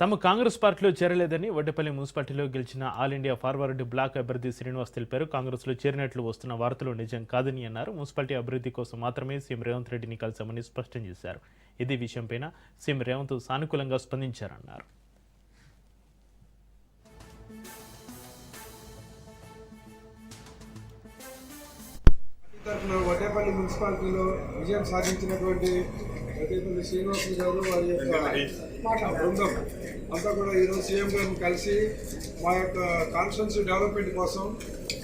తమ కాంగ్రెస్ పార్టీలో చేరలేదని వడ్డపల్లి మున్సిపాలిటీలో గెలిచిన ఆల్ ఇండియా ఫార్వర్డ్ బ్లాక్ అభ్యర్థి శ్రీనివాస్ తెలిపారు. కాంగ్రెస్లో చేరినట్లు వస్తున్న వార్తలు నిజం కాదని అన్నారు. మున్సిపాలిటీ అభివృద్ధి కోసం మాత్రమే సీఎం రేవంత్ రెడ్డిని కలిశామని స్పష్టం చేశారు. ఇదే విషయంపైన సీఎం రేవంత్ సానుకూలంగా స్పందించారన్నారు. తరఫున వడ్డేపల్లి మున్సిపాలిటీలో విజయం సాధించినటువంటి వడ్డేపల్లి శ్రీనివాసులు గారు వారి యొక్క బృందం. అంతా కూడా ఈరోజు సీఎం గారిని కలిసి మా యొక్క కాన్స్టిట్యున్సీ డెవలప్మెంట్ కోసం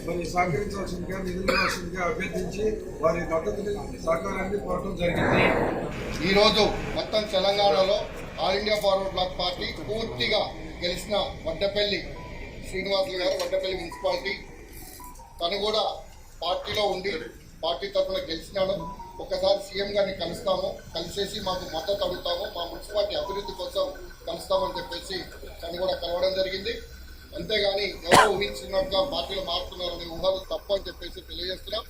మరి సహకరించవలసిందిగా నిధులు ఇవ్వాల్సిందిగా అభ్యర్థించి వారి మద్దతుని సహకారాన్ని కోరడం జరిగింది. ఈరోజు మొత్తం తెలంగాణలో All India Forward Bloc party పూర్తిగా గెలిచిన వడ్డపల్లి శ్రీనివాసులు గారు వడ్డపల్లి మున్సిపాలిటీ తను కూడా పార్టీలో ఉండి పార్టీ తరఫున గెలిచినాడు ఒకసారి సీఎం గారిని కలుస్తాము. కలిసేసి మాకు మద్దతు అడుగుతాము. మా మున్సిపాలిటీ అభివృద్ధి కోసం కలుస్తామని చెప్పేసి తను కూడా కలవడం జరిగింది. అంతేగాని ఎవరో ఊహించినట్టుగా పార్టీలు మారుతున్నారనే ఊహలు తప్పు అని చెప్పేసి తెలియజేస్తున్నాం.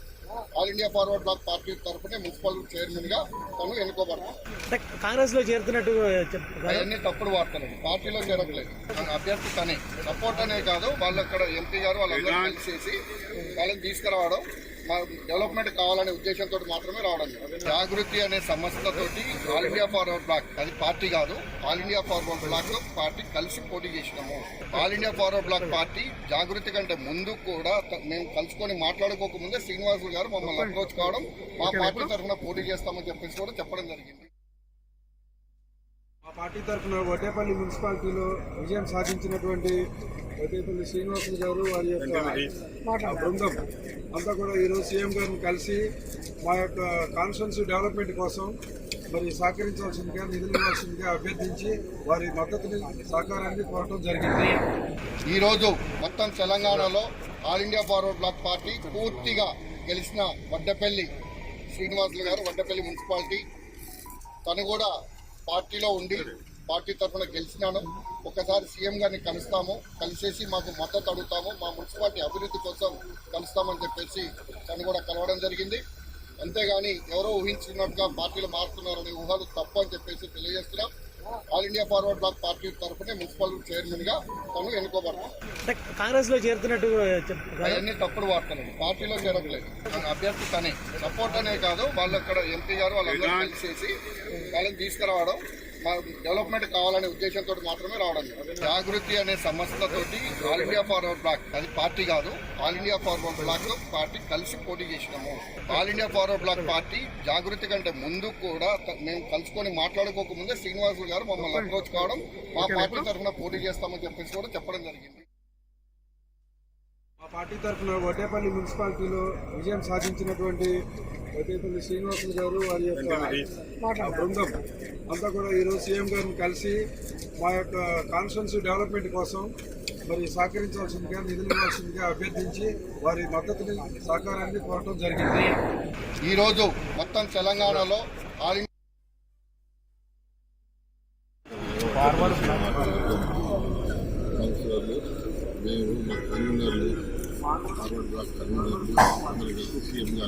All India Forward Bloc party తరఫునే municipal చైర్మన్గా తను ఎన్నుకోబడతాం అంటే కాంగ్రెస్లో చేరుతున్నట్టు అవన్నీ తప్పుడు వార్తలు. పార్టీలో చేరట్లేదు. అభ్యర్థి తనే. సపోర్ట్ అనే కాదు. వాళ్ళు అక్కడ ఎంపీ గారు వాళ్ళందరూ కలిసేసి వాళ్ళని తీసుకురావడం. డెవలప్మెంట్ కావాలనే ఉద్దేశంతో మాత్రమే రావడం. జాగృతి అనే సంస్థతోటి ఆల్ ఇండియా ఫార్వర్డ్ బ్లాక్ అది పార్టీ కాదు. ఆల్ ఇండియా ఫార్వర్డ్ బ్లాక్లో పార్టీ కలిసి పోటీ చేసినాము. All India Forward Bloc party Jagruthi కంటే ముందు కూడా మేము కలుసుకొని మాట్లాడుకోక ముందే శ్రీనివాసులు గారు మమ్మల్ని అప్రోచ్ కావడం మా పార్టీ తరఫున పోటీ చేస్తామని చెప్పేసి కూడా చెప్పడం జరిగింది. మా పార్టీ తరఫున వడ్డేపల్లి మున్సిపాలిటీలో విజయం సాధించినటువంటి వడ్డేపల్లి శ్రీనివాసులు గారు వారి యొక్క బృందం అంతా కూడా ఈరోజు సీఎం గారిని కలిసి మా యొక్క కాన్స్టిట్యున్సీ డెవలప్మెంట్ కోసం మరి సహకరించవలసిందిగా నిధులు ఇవ్వాల్సిందిగా అభ్యర్థించి వారి మద్దతుని సహకారాన్ని కోరటం జరిగింది. ఈరోజు మొత్తం తెలంగాణలో All India Forward Bloc party పూర్తిగా గెలిచిన వడ్డపల్లి శ్రీనివాసులు గారు వడ్డపల్లి మున్సిపాలిటీ. తను కూడా పార్టీలో ఉండి పార్టీ తరఫున గెలిచినాను. ఒకసారి సీఎం గారిని కలుస్తాము. కలిసేసి మాకు మద్దతు అడుగుతాము. మా మున్సిపాలిటీ అభివృద్ధి కోసం కలుస్తామని చెప్పేసి తను కూడా కలవడం జరిగింది. అంతేగాని ఎవరో ఊహించినట్టుగా పార్టీలు మారుతున్నారనే ఊహలు తప్పు అని చెప్పేసి తెలియజేస్తున్నాం. All India Forward Bloc party తరఫునే municipal చైర్మన్గా తను ఎన్నుకోబడతాం. అంటే కాంగ్రెస్లో చేరుతున్నట్టు అవన్నీ తప్పుడు వార్తలు పార్టీలో చేరట్లేదు. అభ్యర్థి తనే. సపోర్ట్ అనే కాదు. వాళ్ళు అక్కడ ఎంపీ గారు వాళ్ళందరూ కలిసేసి వాళ్ళని తీసుకురావడం. డెవలప్మెంట్ కావాలనే ఉద్దేశంతో మాత్రమే రావడం. జాగృతి అనే సంస్థతోటి ఆల్ ఇండియా ఫార్వర్డ్ బ్లాక్ అది పార్టీ కాదు. ఆల్ ఇండియా ఫార్వర్డ్ బ్లాక్లో పార్టీ కలిసి పోటీ చేసినాము. All India Forward Bloc party Jagruthi కంటే ముందు కూడా మేము కలుసుకొని మాట్లాడుకోక ముందే శ్రీనివాసులు గారు మమ్మల్ని అప్రోచ్ కావడం మా పార్టీ తరఫున పోటీ చేస్తామని చెప్పేసి కూడా చెప్పడం జరిగింది. పార్టీ తరఫున వడ్డేపల్లి మున్సిపాలిటీలో విజయం సాధించినటువంటి వడ్డేపల్లి శ్రీనివాసులు గారు వారి యొక్క బృందం. అంతా కూడా ఈరోజు సీఎం గారిని కలిసి మా యొక్క కాన్స్టిట్యున్సీ డెవలప్మెంట్ కోసం మరి సహకరించవలసిందిగా నిధులు ఇవ్వాల్సిందిగా అభ్యర్థించి వారి మద్దతుని సహకారాన్ని కోరటం జరిగింది. ఈరోజు మొత్తం తెలంగాణలో ఆల్ మేము మా కన్వీనర్లు ఫార్వర్డ్ బ్లాక్ కన్వీనర్లు అందరూ కలిసి సీఎం గారు